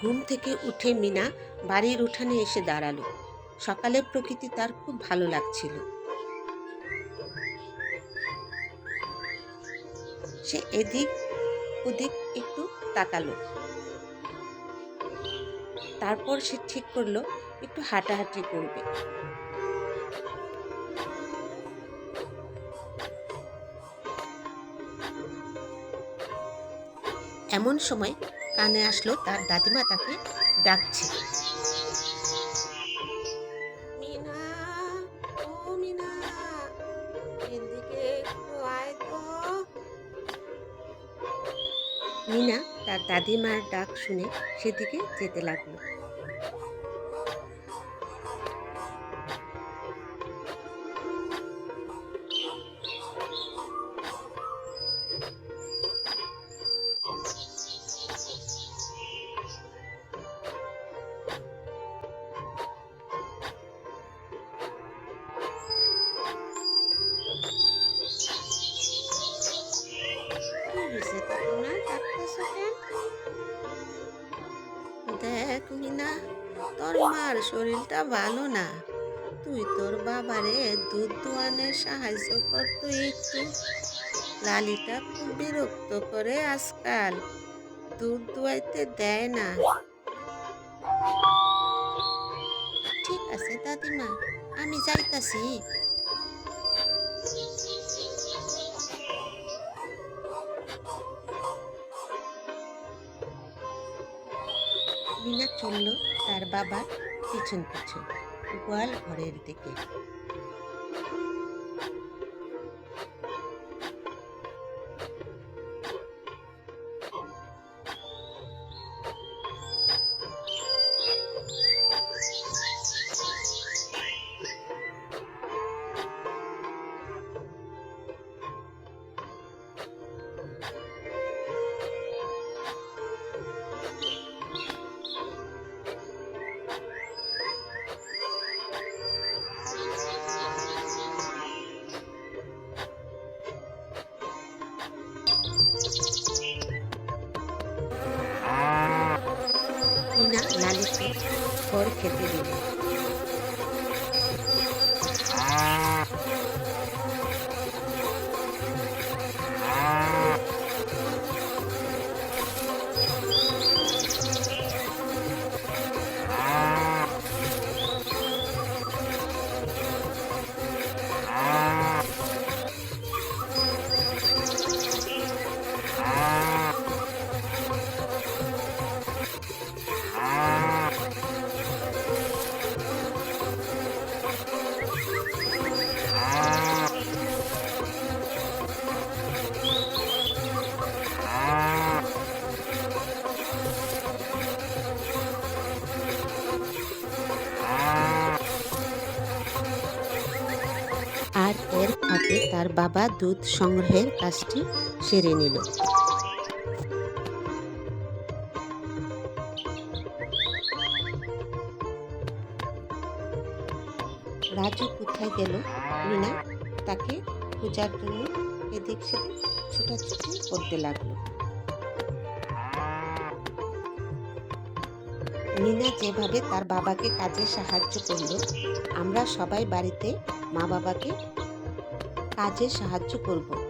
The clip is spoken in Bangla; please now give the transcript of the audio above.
ঘুম থেকে উঠে মিনা বাড়ির উঠানে এসে দাঁড়াল। সকালের প্রকৃতি তার খুব ভালো লাগছিল। সে এদিক ওদিক একটু তাকালো। তারপর সে ঠিক করল, একটু হাঁটাহাঁটি করবে। এমন সময় কানে আসলো তার দাদিমা তাকে ডাকছে। মিনা তার দাদিমার ডাক শুনে সেদিকে যেতে লাগল। কি হয়েছে তোমরা কেন দেখ মিনা, তোর মার শরীরটা ভালো না। তুই তোর বাবারে দুধ দোয়ানে সাহায্য করতো একটু। লালিটা খুব বিরক্ত করে আজকাল, দুধ দোয়াইতে দেয় না। ঠিক আছে দাদিমা, আমি যাইতাছি। মিনা চলল তার বাবার পিছন পিছন গোয়াল ঘরের দিকে। mejor que te digo. বাবা দুধ সংগ্রহের কাজটি সেরে নিল। রাজু কোথায় গেল? মিনা তাকে খোঁজার জন্য এদিক সেদিক ছোটাছুটি করতে লাগল। মিনা যেভাবে তার বাবাকে কাজে সাহায্য করল, আমরা সবাই বাড়িতে মা বাবাকে কাজে সাহায্য করব।